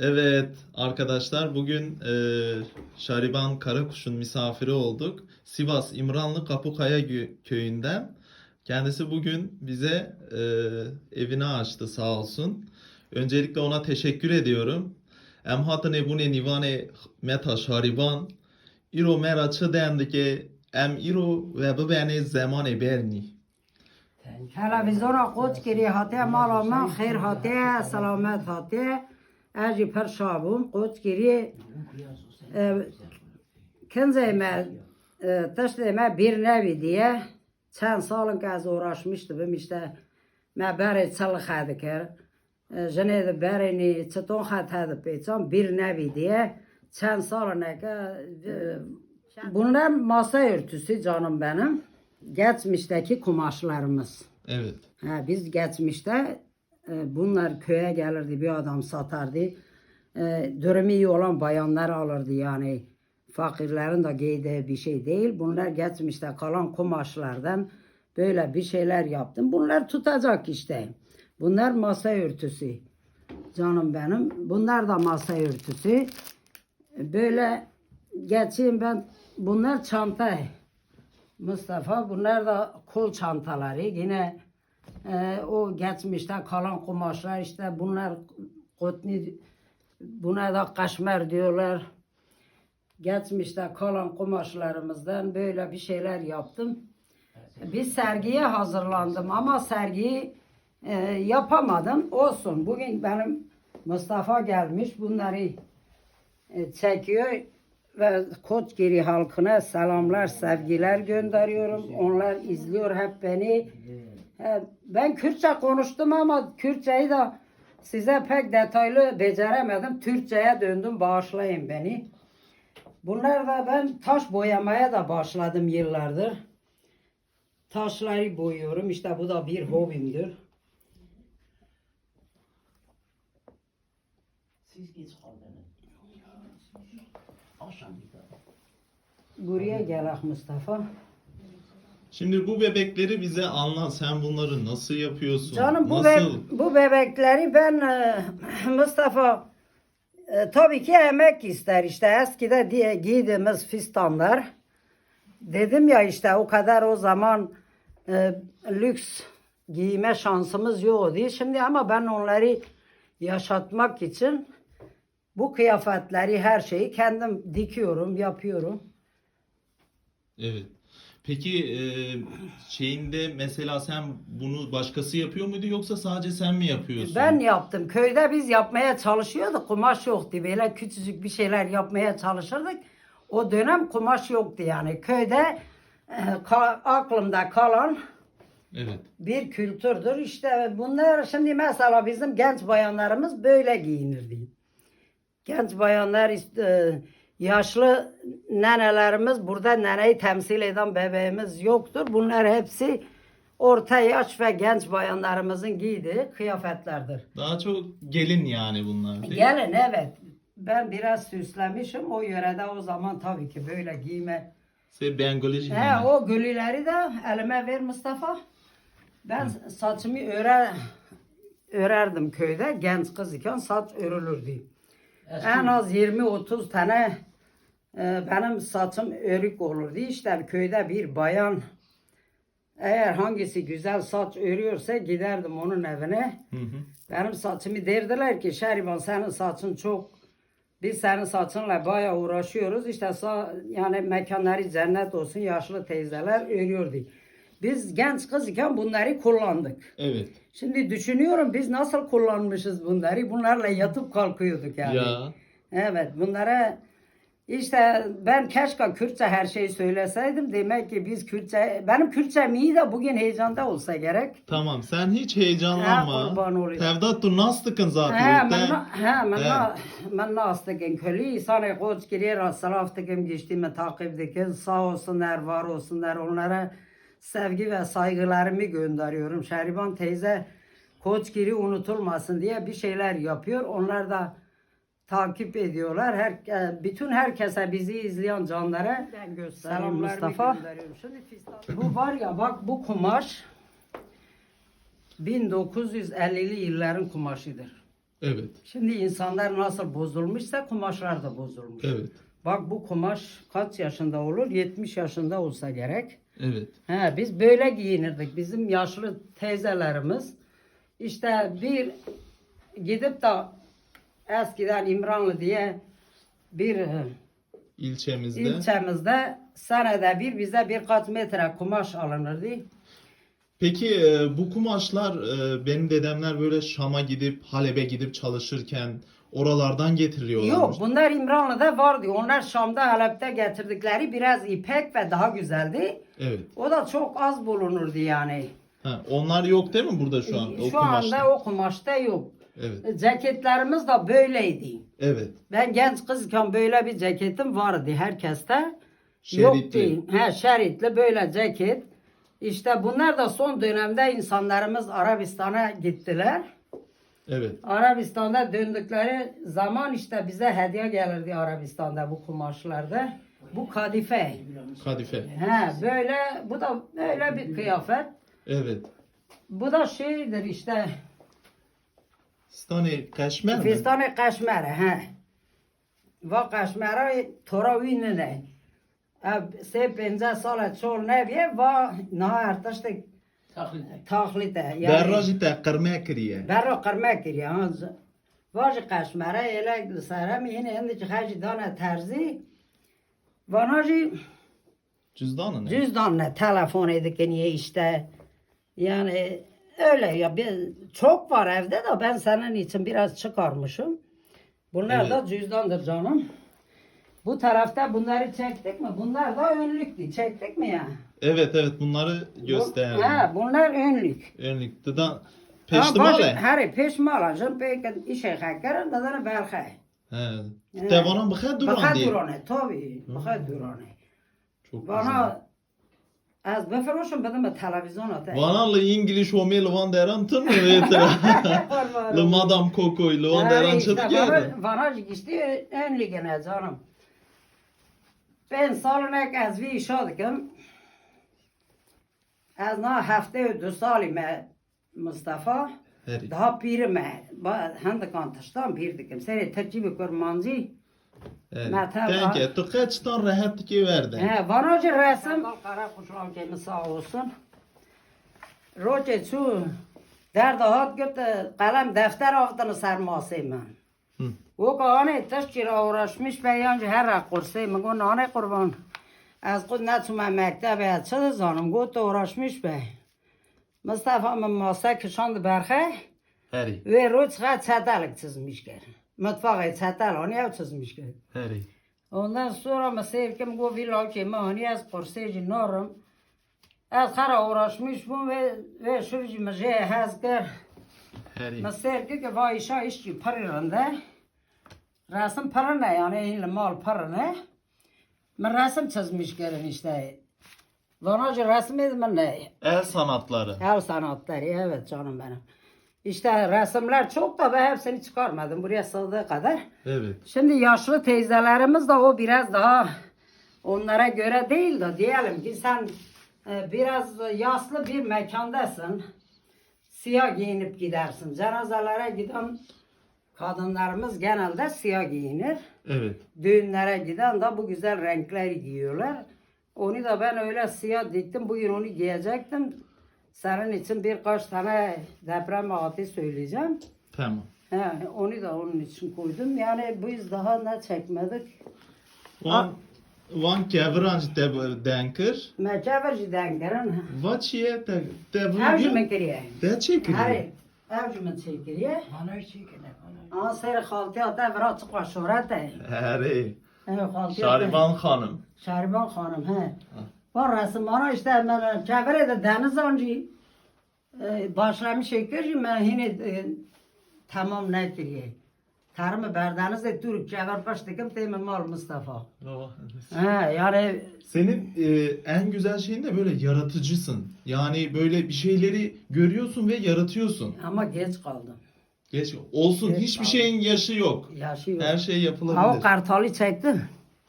Evet arkadaşlar bugün e, Şariban Karakuş'un misafiri olduk. Sivas İmranlı Kapukaya köyünden. Kendisi bugün bize e, evini açtı sağ olsun. Öncelikle ona teşekkür ediyorum. Em hatine nivane meta şariban. İro mera çı ki em iro ve bibene zamane berni. Televizyon kod kiri hate, mala man khair hate, selamet hate. گیری هاته مالا من خیر هاته سلامت هاته اجی پر شابون قدس گیری کنزeyme taştayma bir nevi diye çen salın kez uğraşmıştım işte me beri çalık edik Jenede berini çıton hat edip peçan bir nevi diye çen salın Bunlar masa örtüsü canım benim. Geçmişteki kumaşlarımız. Evet. Ha, biz geçmişte bunlar köye gelirdi bir adam satardı. E, durumu iyi olan bayanlar alırdı yani. Fakirlerin de giydiği bir şey değil. Bunlar geçmişte kalan kumaşlardan böyle bir şeyler yaptım. Bunlar tutacak işte. Bunlar masa örtüsü. Canım benim. Bunlar da masa örtüsü. Böyle geçeyim ben. Bunlar çanta. Mustafa bunlar da kol çantaları. Yine e, o geçmişte kalan kumaşlar işte bunlar kotni buna da kaşmer diyorlar. Geçmişte kalan kumaşlarımızdan böyle bir şeyler yaptım. Bir sergiye hazırlandım ama sergiyi e, yapamadım. Olsun. Bugün benim Mustafa gelmiş. Bunları e, çekiyor ve Koçgiri halkına selamlar, sevgiler gönderiyorum. Onlar izliyor hep beni. He, Ben Kürtçe konuştum ama Kürtçeyi de size pek detaylı beceremedim. Türkçe'ye döndüm, bağışlayın beni. Bunlar da ben taş boyamaya da başladım yıllardır. Taşları boyuyorum. İşte bu da bir hobimdir. Siz geç kaldınız. Akşam bir. Buraya gel Mustafa. Şimdi bu bebekleri bize anlat. Sen bunları nasıl yapıyorsun? Canım bu, nasıl? be- bu bebekleri ben e, Mustafa e, tabii ki emek ister işte eskide diye giydiğimiz fistanlar. Dedim ya işte o kadar o zaman e, lüks giyme şansımız yoktu. Şimdi ama ben onları yaşatmak için bu kıyafetleri her şeyi kendim dikiyorum, yapıyorum. Evet. Peki e, şeyinde mesela sen bunu başkası yapıyor muydu yoksa sadece sen mi yapıyorsun? Ben yaptım. Köyde biz yapmaya çalışıyorduk. Kumaş yoktu. Böyle küçücük bir şeyler yapmaya çalışırdık. O dönem kumaş yoktu yani. Köyde e, ka- aklımda kalan Evet. bir kültürdür. İşte bunlar şimdi mesela bizim genç bayanlarımız böyle giyinirdi. Genç bayanlar işte, yaşlı nenelerimiz burada neneyi temsil eden bebeğimiz yoktur. Bunlar hepsi orta yaş ve genç bayanlarımızın giydiği kıyafetlerdir. Daha çok gelin yani bunlar değil mi? Gelin evet. Ben biraz süslemişim. O yörede o zaman tabii ki böyle giyme. Şey, Bengali He, yani. o gülüleri de elime ver Mustafa. Ben saçımı öre, örerdim köyde. Genç kız iken saç örülürdü. En az 20-30 tane e, benim saçım örük olurdu. İşte köyde bir bayan eğer hangisi güzel saç örüyorsa giderdim onun evine. Hı hı. Benim saçımı derdiler ki Şeriban senin saçın çok biz senin saçınla bayağı uğraşıyoruz. İşte yani mekanları cennet olsun yaşlı teyzeler örüyordu. Biz genç kız iken bunları kullandık. Evet. Şimdi düşünüyorum biz nasıl kullanmışız bunları. Bunlarla yatıp kalkıyorduk yani. Ya. Evet bunlara işte ben keşke Kürtçe her şeyi söyleseydim. Demek ki biz Kürtçe, benim Kürtçem iyi de bugün heyecanda olsa gerek. Tamam sen hiç heyecanlanma. He, kurban olayım. Tevdat tu nastıkın zaten. He, ben, he, ben, he. ben nastıkın köli. Sana koç giriye rastlaraftıkım geçtiğimi takip dikin. Sağ olsunlar, var olsunlar. Onlara sevgi ve saygılarımı gönderiyorum. Şeriban teyze koç Koçgiri unutulmasın diye bir şeyler yapıyor. Onlar da takip ediyorlar. Her, e, bütün herkese bizi izleyen canlara selam Mustafa. Bu var ya bak bu kumaş 1950'li yılların kumaşıdır. Evet. Şimdi insanlar nasıl bozulmuşsa kumaşlar da bozulmuş. Evet. Bak bu kumaş kaç yaşında olur? 70 yaşında olsa gerek. Evet. He, biz böyle giyinirdik. Bizim yaşlı teyzelerimiz işte bir gidip de eskiden İmranlı diye bir e, İlçemizde. ilçemizde senede bir bize birkaç metre kumaş alınırdı. Peki e, bu kumaşlar e, benim dedemler böyle Şam'a gidip Halep'e gidip çalışırken oralardan getiriyorlarmış. Yok bunlar İmranlı'da vardı. Onlar Şam'da Halep'te getirdikleri biraz ipek ve daha güzeldi. Evet. O da çok az bulunurdu yani. Ha, onlar yok değil mi burada şu o Şu kumaşlar? anda o kumaşta yok. Evet. Ceketlerimiz de böyleydi. Evet. Ben genç kızken böyle bir ceketim vardı herkeste. Şeritli. Yoktu. He, şeritli böyle ceket. İşte bunlar da son dönemde insanlarımız Arabistan'a gittiler. Evet. Arabistan'da döndükleri zaman işte bize hediye gelirdi Arabistan'da bu kumaşlarda. Bu kadife. Kadife. He, böyle bu da böyle bir kıyafet. Evet. Bu da şeydir işte فستان قشمر فستان قشمره ها. و قشمره وینه نه. سه پنزه سال چول نبیه و نه ارتشت تاخلیته. در یعنی راجی تا قرمه کریه. بر را قرمه کریه واج قشمره یعنی ایلک سرمی هنه هنده چه خشی دانه ترزی. واناجی cüzdanı ne? تلفن telefon edikini ایشته. یعنی öyle ya bir, çok var evde de ben senin için biraz çıkarmışım. Bunlar Evet. da cüzdandır canım. Bu tarafta bunları çektik mi? Bunlar da önlüktü. Çektik mi ya? Evet evet bunları Bu- göster. Ha, bunlar önlük. Önlük. Dıdan Ha, peştemale. başı- Her peşmala. Jın pek işe hakkaren da belki. He. Devanan bıxa duran diye. durane tabii. Bakar durane. Çok güzel. Bana az Vana li İngiliz o mel van deran tın mı vetra? Li madam kokoy li van deran çıtı geldi. Bana işte önlüğüne canım. Ben salına az bir iş aldım. Az na hafte ve dü salime Mustafa. Heri. Daha pirime. Hem kantıştan pirdikim. Seni tercih kurmancı. Heri. Meten Tenke tu kaçtan rahat ki verdi. He, bana önce resim. Kara kuşağım cemi sağ olsun. Roce şu derdahat gitti kalem defter altını serması ben. Hı. O kane teşkira uğraşmış ve yancı her kursi mi gön ane kurban. Az kod ne tuma mektebe çı zanım gott uğraşmış be. Mustafa mı masa kışandı berhe Heri. ve roç ha çatalık çizmiş ger. Mutfağı çatal onu çizmiş ger. Heri. Ondan sonra mesela kim go villa ki mani az kurseci norum. Az kara uğraşmış bu ve ve şurcu mece hazgar. Heri. Mesela ki ki vay işa işçi parırında. Resim para ne yani elinle mal para ne? Ben resim çizmiş gelin işte. Vanacı resim edin ne? El sanatları. El sanatları evet canım benim. İşte resimler çok da ben hepsini çıkarmadım buraya sığdığı kadar. Evet. Şimdi yaşlı teyzelerimiz de o biraz daha onlara göre değil de diyelim ki sen e, biraz yaşlı bir mekandasın. Siyah giyinip gidersin. Cenazelere giden kadınlarımız genelde siyah giyinir. Evet. Düğünlere giden de bu güzel renkler giyiyorlar. Onu da ben öyle siyah diktim. Bugün onu giyecektim. Senin için birkaç tane deprem ağıtı söyleyeceğim. Tamam. He, onu da onun için koydum. Yani biz daha ne çekmedik. Van Van kevranj te denker. Mecavır dengerin. Vad çiye te te Evcimi vügün kiriye. te çekiri. Hayır. Evcimi çekiriye. Ama seri haltıya da vera çıkma. Evet haltıya. Şariban hanım. Şariban hanım he. Var resim bana işte ben çevre de deniz ancı. e, Başlamış çekiyor ben yine e, tamam ne kiriye. Tarımı berdeniz de Türk çevir başlıkım temin mal Mustafa. He yani Senin e, en güzel şeyin de böyle yaratıcısın. Yani böyle bir şeyleri görüyorsun ve yaratıyorsun. ama geç kaldım. Geç olsun Evet, hiçbir abi. şeyin yaşı yok. Yaşıyor. Her şey yapılabilir. kartalı çektim.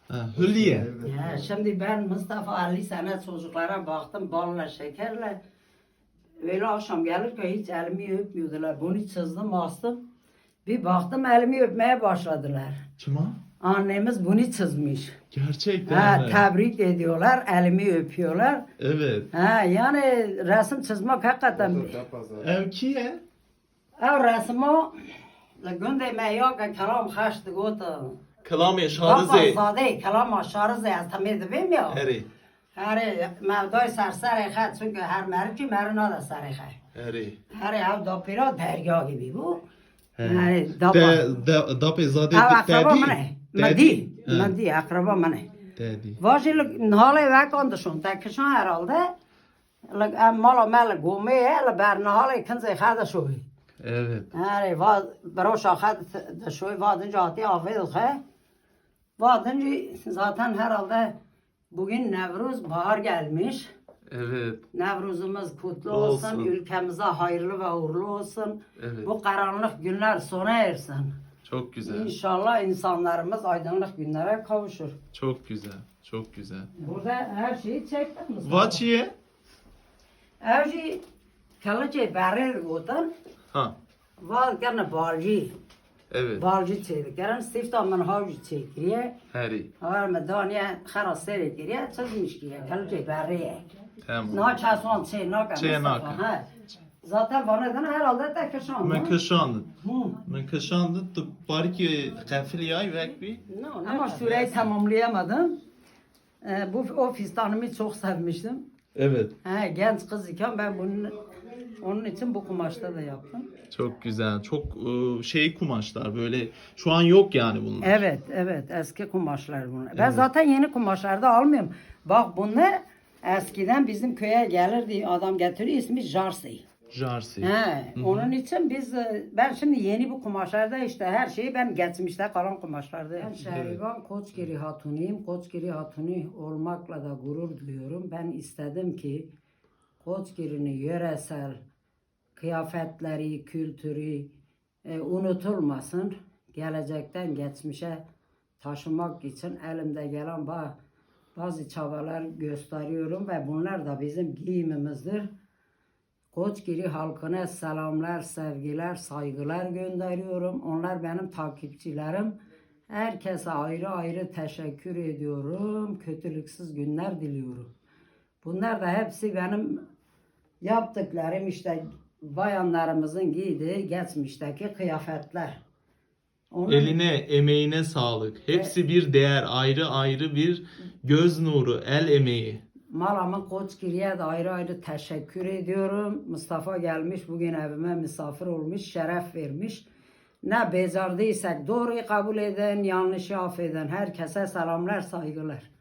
Ha, hülliye. Ya, şimdi ben Mustafa 50 sene çocuklara baktım balla şekerle. Böyle akşam gelirken hiç elimi öpmüyordular. Bunu çizdim astım. Bir baktım elimi öpmeye başladılar. Kim o? Annemiz bunu çizmiş. Gerçekten Ha, mi? tebrik ediyorlar, elimi öpüyorlar. Evet. Ha, yani resim çizmek hakikaten Ev kiye? ev resmi günde me yok kelam haşt gotu. کلام اشارزه زاده کلام اشارزه از تمی دبیم یا هری. هری مودای سرسر خد چون که هر مرکی که مری ناده سر خد هری. هری هم دا پیرا درگاهی بی بو. هری. دا پا دا پی زاده اقربا منه. مدی مدی اقربا منه. واجی لگ نهاله وکان دشون تکشان هرالده. لگ مالا مل گومه لگ بر نهاله کنز خد شوی. Evet. Her var, broşa xat da şoy اینجا cahti آفید xe. Vadınca zaten herhalde Bugün Nevruz bahar gelmiş. Evet. Nevruzumuz kutlu Olsun. olsun. Ülkemize hayırlı ve uğurlu olsun. Evet. Bu karanlık günler sona ersin. Çok güzel. İnşallah insanlarımız aydınlık günlere kavuşur. Çok güzel. Çok güzel. Burada her şeyi çektim. Vaçiye? Her şey kalıcı beril gotan. Ha. Vad gene balcı. Evet. Balcı çekti. Gelen stifta men havcı çekiriye. Heri. Var mı daniye xara seri kiriye. Çizmiş ki kalıcı berriye. Tamam. Na çason çe naka. Çe Mustafa, naka. ha. Zaten bana da herhalde tek kışan. Men kışandı. Men kışandı. Tu barki kafil yay vek bir. Ama süreyi tamamlayamadım. Ee, bu o fistanımı çok sevmiştim. Evet. He, genç kız iken ben bunun onun için bu kumaşta da yaptım. Çok güzel. Çok e, şey kumaşlar böyle. Şu an yok yani bunlar. Evet, evet. Eski kumaşlar bunlar. Ben zaten yeni kumaşlarda almıyorum. Bak bunlar eskiden bizim köye gelirdi. Adam getiriyor ismi Jarsi. Jarsi. He, onun için biz e, ben şimdi yeni bu kumaşlarda işte her şeyi ben geçmişte kalan kumaşlarda. Ben Şehriban Koçgiri Hatunuyum. Koçgiri Hatunu olmakla da gurur duyuyorum. Ben istedim ki Koçgiri'nin yöresel kıyafetleri, kültürü e, unutulmasın. Gelecekten geçmişe taşımak için elimde gelen ba- bazı çabalar gösteriyorum ve bunlar da bizim giyimimizdir. Koçgiri halkına selamlar, sevgiler, saygılar gönderiyorum. Onlar benim takipçilerim. Herkese ayrı ayrı teşekkür ediyorum. Kötülüksüz günler diliyorum. Bunlar da hepsi benim yaptıklarım işte bayanlarımızın giydiği geçmişteki kıyafetler. Onun- Eline, emeğine sağlık. Hepsi bir değer, ayrı ayrı bir göz nuru, el emeği. Malamın Koçgiri'ye de ayrı ayrı teşekkür ediyorum. Mustafa gelmiş bugün evime misafir olmuş, şeref vermiş. Ne becerdiysak doğruyu kabul eden, yanlışı affeden herkese selamlar, saygılar.